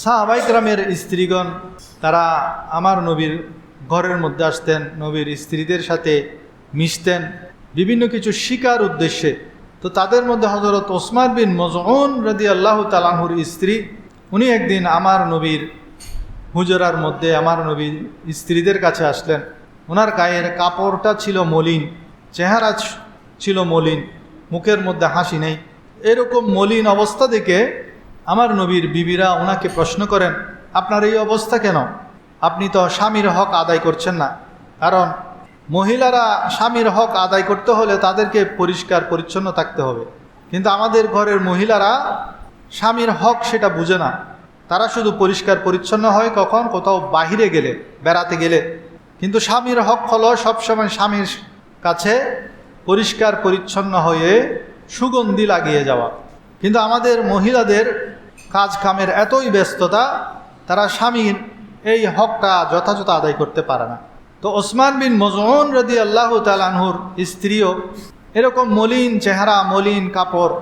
সাহাবাইকরামের স্ত্রীগণ, তারা আমার নবীর ঘরের মধ্যে আসতেন, নবীর স্ত্রীদের সাথে মিশতেন, বিভিন্ন কিছু শিকার উদ্দেশ্যে। তো তাদের মধ্যে হজরত ওসমান বিন মজউন রদি আল্লাহ তালাহুর স্ত্রী, উনি একদিন আমার নবীর হুজরার মধ্যে, আমার নবীর স্ত্রীদের কাছে আসলেন। ওনার গায়ের কাপড়টা ছিল মলিন, চেহারা ছিল মলিন, মুখের মধ্যে হাসি নেই। এরকম মলিন অবস্থা দেখে আমার নবীর বিবিরা ওনাকে প্রশ্ন করেন, আপনার এই অবস্থা কেন? আপনি তো স্বামীর হক আদায় করছেন না। কারণ মহিলারা স্বামীর হক আদায় করতে হলে তাদেরকে পরিষ্কার, পরিচ্ছন্ন থাকতে হবে। কিন্তু আমাদের ঘরের মহিলারা স্বামীর হক সেটা বুঝে না। তারা শুধু পরিষ্কার, পরিচ্ছন্ন হয় কখন? কোথাও বাহিরে গেলে, বেড়াতে গেলে। কিন্তু স্বামীর হক হলো সবসময় স্বামীর কাছে পরিষ্কার, পরিচ্ছন্ন হয়ে সুগন্ধি লাগিয়ে যাওয়া। কিন্তু আমাদের মহিলাদের কাজ কামের এতই ব্যস্ততা, তারা স্বামীর এই হকটা যথাযথ আদায় করতে পারে না। তো ওসমান বিন মজউন রদি আল্লাহ তালানহুর স্ত্রীও এরকম মলিন চেহারা, মলিন কাপড়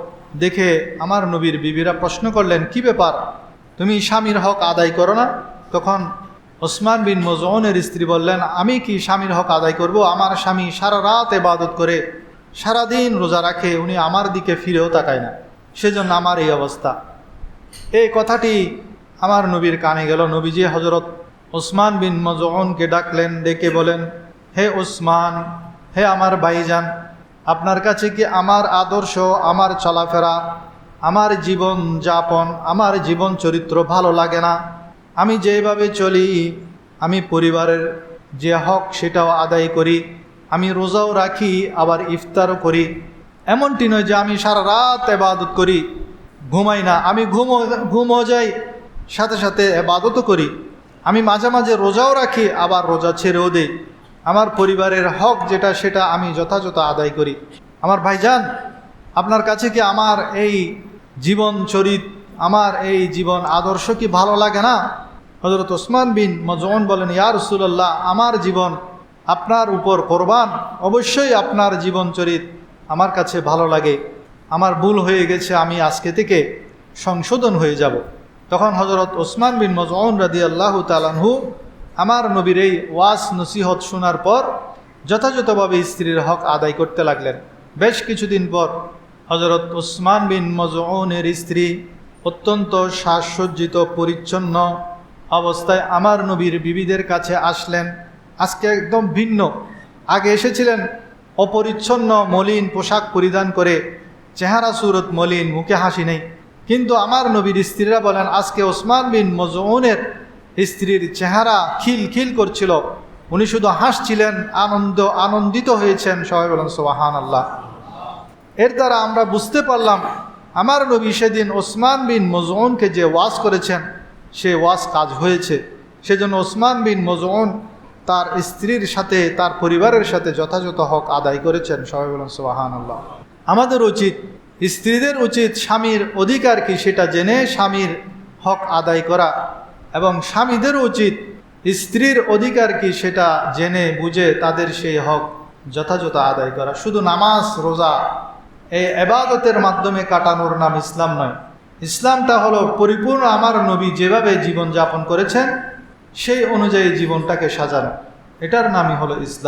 দেখে আমার নবীর বিবিরা প্রশ্ন করলেন, কি ব্যাপার? তুমি স্বামীর হক আদায় করো না? তখন ওসমান বিন মজউনের স্ত্রী বললেন, আমি কি স্বামীর হক আদায় করব? আমার স্বামী সারা রাত এবাদত করে সারাদিন রোজা রাখে, উনি আমার দিকে ফিরেও তাকায় না। সেজন্য আমার এই অবস্থা। এই কথাটি আমার নবীর কানে গেল। নবীজি হজরত ওসমান বিন মজউনকে ডাকলেন, ডেকে বলেন, হে ওসমান, হে আমার ভাইজান, আপনার কাছে কি আমার আদর্শ, আমার চলাফেরা, আমার জীবন যাপন, আমার জীবন চরিত্র ভালো লাগে না? আমি যেভাবে চলি, আমি পরিবারের যে হক সেটাও আদায় করি, আমি রোজাও রাখি, আবার ইফতারও করি। এমনটি নয় যে আমি সারা রাত এবাদত করি, ঘুমাই না। আমি ঘুমো ঘুমও যাই, সাথে সাথে এবাদতও করি। আমি মাঝে মাঝে রোজাও রাখি, আবার রোজা ছেড়েও দেই। আমার পরিবারের হক যেটা, সেটা আমি যথাযথ আদায় করি। আমার ভাইজান, আপনার কাছে কি আমার এই জীবন চরিত, আমার এই জীবন আদর্শ কি ভালো লাগে না? হজরত ওসমান বিন মজমন বলেন, ইয়া রসুল্লাহ আমার জীবন আপনার উপর কোরবান। অবশ্যই আপনার জীবন চরিত। আমার কাছে ভালো লাগে। আমার ভুল হয়ে গেছে, আমি আজকে থেকে সংশোধন হয়ে যাব। তখন হজরত ওসমান বিন মজউন রাদি আল্লাহ তালানহু আমার নবীর এই ওয়াস নসিহত শোনার পর যথাযথভাবে স্ত্রীর হক আদায় করতে লাগলেন। বেশ কিছুদিন পর হজরত ওসমান বিন মজউনের স্ত্রী অত্যন্ত সাজসজ্জিত, পরিচ্ছন্ন অবস্থায় আমার নবীর বিবিদের কাছে আসলেন। আজকে একদম ভিন্ন। আগে এসেছিলেন অপরিচ্ছন্ন মলিন পোশাক পরিধান করে চেহারা সুরত মলিন, মুখে হাসি নেই। কিন্তু আমার নবীর স্ত্রীরা বলেন, আজকে ওসমান বিন মজউনের স্ত্রীর চেহারা খিল খিল করছিল। উনি শুধু হাসছিলেন, আনন্দ, আনন্দিত হয়েছেন। সবাই বলেন সোহান আল্লাহ এর দ্বারা আমরা বুঝতে পারলাম, আমার নবী সেদিন ওসমান বিন মজউনকে যে ওয়াজ করেছেন, সে ওয়াজ কাজ হয়েছে। সেজন্য ওসমান বিন মজউন তার স্ত্রীর সাথে, তার পরিবারের সাথে যথাযথ হক আদায় করেছেন সবাই বলেন সোহান আল্লাহ আমাদের উচিত, স্ত্রীদের উচিত স্বামীর অধিকার কি সেটা জেনে স্বামীর হক আদায় করা এবং স্বামীদের উচিত স্ত্রীর অধিকার কি সেটা জেনে বুঝে তাদের সেই হক যথাযথ আদায় করা। শুধু নামাজ, রোজা, এই এবাদতের মাধ্যমে কাটানোর নাম ইসলাম নয়। ইসলামটা হলো পরিপূর্ণ আমার নবী যেভাবে জীবন যাপন করেছেন সেই অনুযায়ী জীবনটাকে সাজানো। এটার নামই হলো ইসলাম।